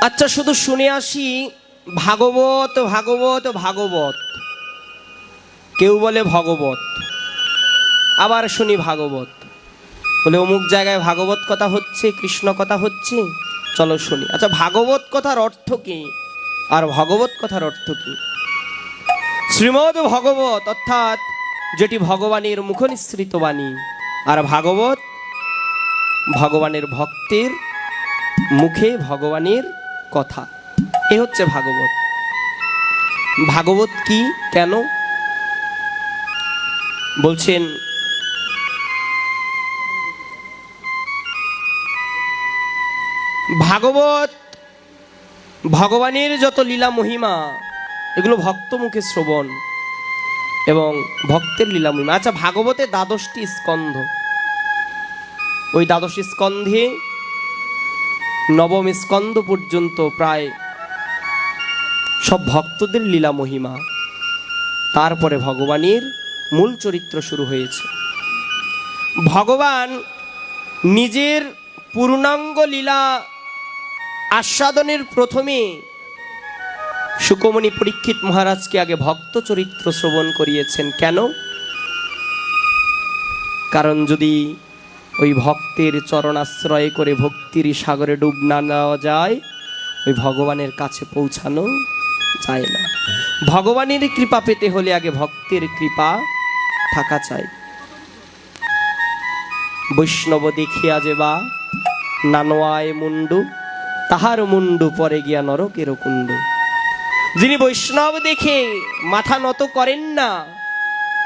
আচ্ছা শুধু শুনে আসি। ভাগবত ভাগবত ভাগবত। কেউ বলে ভগবত, আবার শুনি ভাগবত। বলে অমুক জায়গায় ভাগবত কথা হচ্ছে, কৃষ্ণ কথা হচ্ছে, চলো শুনি। আচ্ছা ভাগবত কথার অর্থ কি? আর ভগবত কথার অর্থ কি? শ্রীমদ ভগবত, অর্থাৎ যেটি ভগবানের মুখনিসৃত বাণী, আর ভাগবত ভগবানের ভক্তের মুখে ভগবানের কথা। এ হচ্ছে ভাগবত। ভাগবত কি? কেন? বলছেন, ভাগবত ভগবানের যত লীলা মহিমা, এগুলো ভক্ত মুখে শ্রবণ এবং ভক্তের লীলা মহিমা। আচ্ছা ভাগবতের দ্বাদশটি স্কন্ধ। ওই দ্বাদশ স্কন্ধে নবম স্কন্ধ পর্যন্ত প্রায় সব ভক্তদের লীলা মহিমা। তারপরে ভগবানের মূল চরিত্র শুরু হয়েছে। ভগবান নিজের পূর্ণাঙ্গ লীলা আস্বাদনের প্রথমে সুকমণি পরীক্ষিত মহারাজকে আগে ভক্ত চরিত্র শ্রবণ করিয়েছেন। কেন? কারণ যদি ওই ভক্তের চরণাশ্রয় করে ভক্তির সাগরে ডুব না নেওয়া যায়, ওই ভগবানের কাছে পৌঁছানো যায় না। ভগবানের কৃপা পেতে হলে আগে ভক্তের কৃপা থাকা চাই। বৈষ্ণব দেখিয়া যে বা নানোয়ায় মুন্ডু তাহার মুন্ডু পরে গিয়া নরকের কুণ্ড। যিনি বৈষ্ণব দেখে মাথা নত করেন না,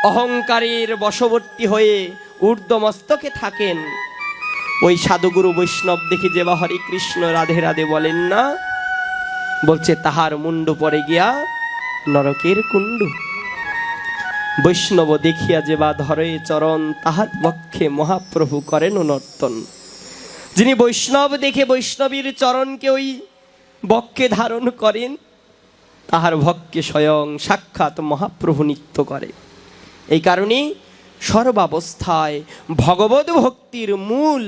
অহংকারের বশবর্তী হয়ে ঊর্ধ্ব মস্তকে থাকেন। ওই সাধুগুরু বৈষ্ণব দেখি যে বা হরে কৃষ্ণ রাধে রাধে বলেন, না। বলছে, তাহার মুন্ডু পরে গিয়া নরকের কুণ্ডু। বৈষ্ণব দেখিয়া যে বা ধরে চরণ, তাহার পক্ষে মহাপ্রভু করেন নর্তন যিনি বৈষ্ণব দেখে বৈষ্ণবীর চরণকে ওই বক্ষে ধারণ করেন, তাহার ভক্তকে স্বয়ং সাক্ষাৎ মহাপ্রভু নিত্য করে। এই কারণে সর্বাবস্থায় ভগবত ভক্তির মূল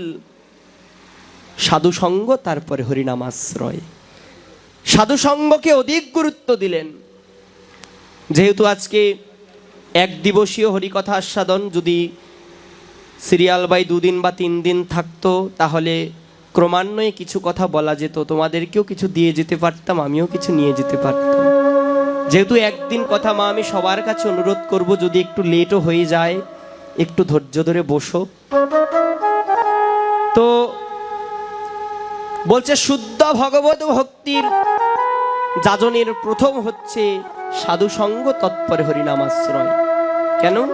সাধুসঙ্গ তারপরে হরিনামাশ্রয় সাধুসঙ্গকে অধিক গুরুত্ব দিলেন। যেহেতু আজকে এক দিবসীয় হরিকথা আস্বাদন, যদি সিরিয়াল বাই দুদিন বা তিন দিন থাকতো, তাহলে ক্রমান্বয়ে কিছু কথা বলা যেত। তোমাদেরকেও কিছু দিয়ে যেতে পারতাম, আমিও কিছু নিয়ে যেতে পারতাম। যেহেতু একদিন কথা মা, আমি সবার কাছে অনুরোধ করব, যদি একটু লেটও হয়ে যায় একটু ধৈর্য ধরে বসো। তো বলছে, শুদ্ধ ভগবত ভক্তির যাজনের প্রথম হচ্ছে সাধু সাধুসঙ্গ তৎপরে হরিনামাশ্রয় কেন?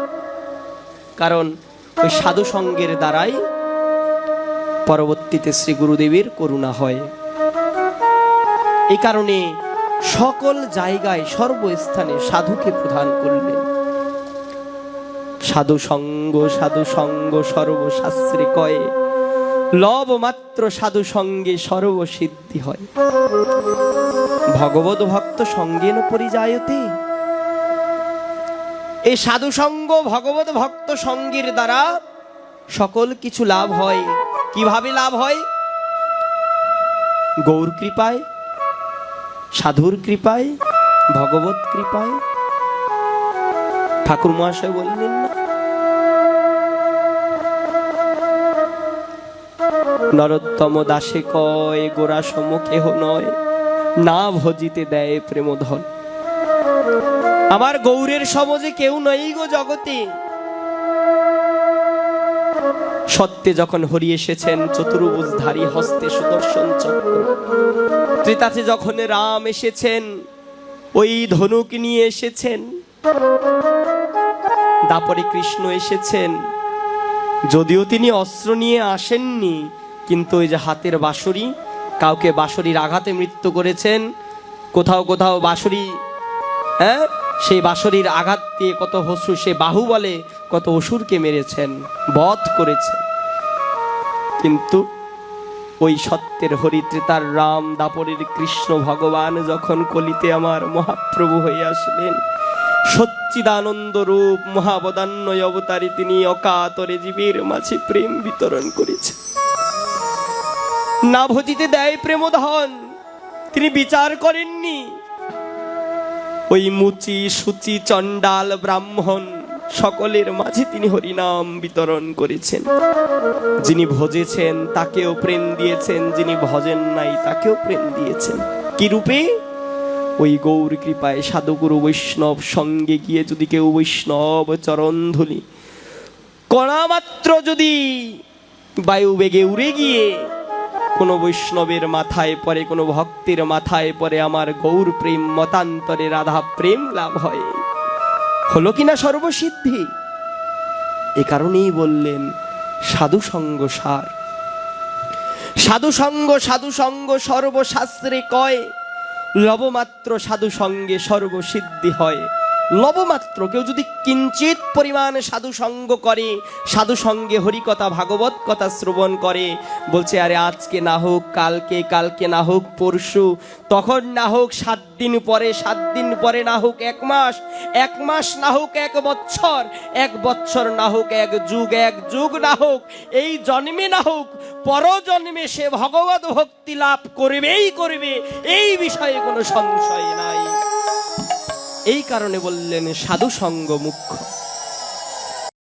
কারণ ওই সাধু সঙ্গের দ্বারাই পরবর্তীতে শ্রী গুরুদেবের করুণা হয়। এই কারণে সকল জায়গায়, সর্বস্থানে সাধুকে প্রধান করলেন। সাধু সঙ্গ সাধু সঙ্গ সর্বশাস্ত্রে কয়ে। লব মাত্র সাধু সঙ্গে সর্বসিদ্ধি হয়। ভগবত ভক্ত সঙ্গেন পরিযায়তে। এই সাধু সঙ্গ, ভগবত ভক্ত সঙ্গের দ্বারা সকল কিছু লাভ হয়। কীভাবে লাভ হয়? গৌর কৃপায়, সাধুর কৃপায়, ভগবত কৃপায়। ঠাকুর মহাশয় বললেন না নরোত্তম দাসে কয়, গোরা সম কেহ নয়, না ভজিতে দেয় প্রেমধন। আমার গৌরের সমাজে কেউ নই গো জগতে। সত্যে যখন হরি এসেছেন চতুর্ভুজধারী হস্তে সুদর্শন চক্র। ত্রেতাতে যখন রাম এসেছেন, ওই ধনুক নিয়ে এসেছেন। দাপরে কৃষ্ণ এসেছেন, যদিও তিনি অস্ত্র নিয়ে আসেননি কিন্তু ওই যে হাতের বাঁশরি, কাউকে বাঁশরির আঘাতে মৃত্যু করেছেন, কোথাও কোথাও বাঁশরি হ্যাঁ? সেই বাঁশরির আঘাত দিয়ে কত হসু, সে বাহু বলে কত অসুরকে মেরেছেন, বধ করেছেন। কিন্তু ওই সত্যের হরিত্রেতার রাম দাপরের কৃষ্ণ ভগবান যখন কলিতে আমার মহাপ্রভু হয়ে আসলেন, সচ্চিদানন্দ রূপ মহাবদান্বয় অবতারে তিনি অকাতরে জীবের মাঝে প্রেম বিতরণ করেছেন। না ভজিতে দেয় প্রেমধন। তিনি বিচার করেননি। ওই মুচি, সুচি, চণ্ডাল, ব্রাহ্মণ সকলের মাঝে তিনি হরিনাম বিতরণ করেছেন। যিনি ভজেছেন, তাকেও প্রেম দিয়েছেন। যিনি ভজেন নাই, তাকেও প্রেম দিয়েছেন। কি রূপে? ওই গৌর কৃপায় সাধুগুরু বৈষ্ণব সঙ্গে গিয়ে যদি কেউ বৈষ্ণব চরণ ধুলি কণামাত্র যদি বায়ু বেগে উড়ে গিয়ে কোনো বৈষ্ণবের মাথায় পড়ে, কোনো ভক্তের মাথায় পড়ে আমার গৌর প্রেম, মতান্তরে রাধা প্রেম লাভ হয়। হলো কিনা সর্বসিদ্ধি? এ কারণেই বললেন, সাধু সঙ্গ সার। সাধু সঙ্গ সাধু সঙ্গ সর্বশাস্ত্রে কয়, লবমাত্র সাধু সঙ্গে সর্বসিদ্ধি হয়। লবমাত্র কেউ যদি কিঞ্চিত পরিমাণ সাধু সঙ্গ করে, সাধু সঙ্গে হরিকথা ভাগবত কথা শ্রবণ করে, বলছে, আরে আজকে না হোক, কালকে কালকে না হোক, পরশু, তখন না হোক, সাত দিন পরে, সাত দিন পরে না হোক, এক মাস এক মাস না হোক, এক বছর এক বছর না হোক, এক যুগ এক যুগ না হোক, এই জন্মে না হোক, পরজন্মে সে ভগবত ভক্তি লাভ করবেই করবে, এই বিষয়ে কোনো সংশয় নাই। এই কারণে বললেন সাধু সঙ্গ মুখ্য।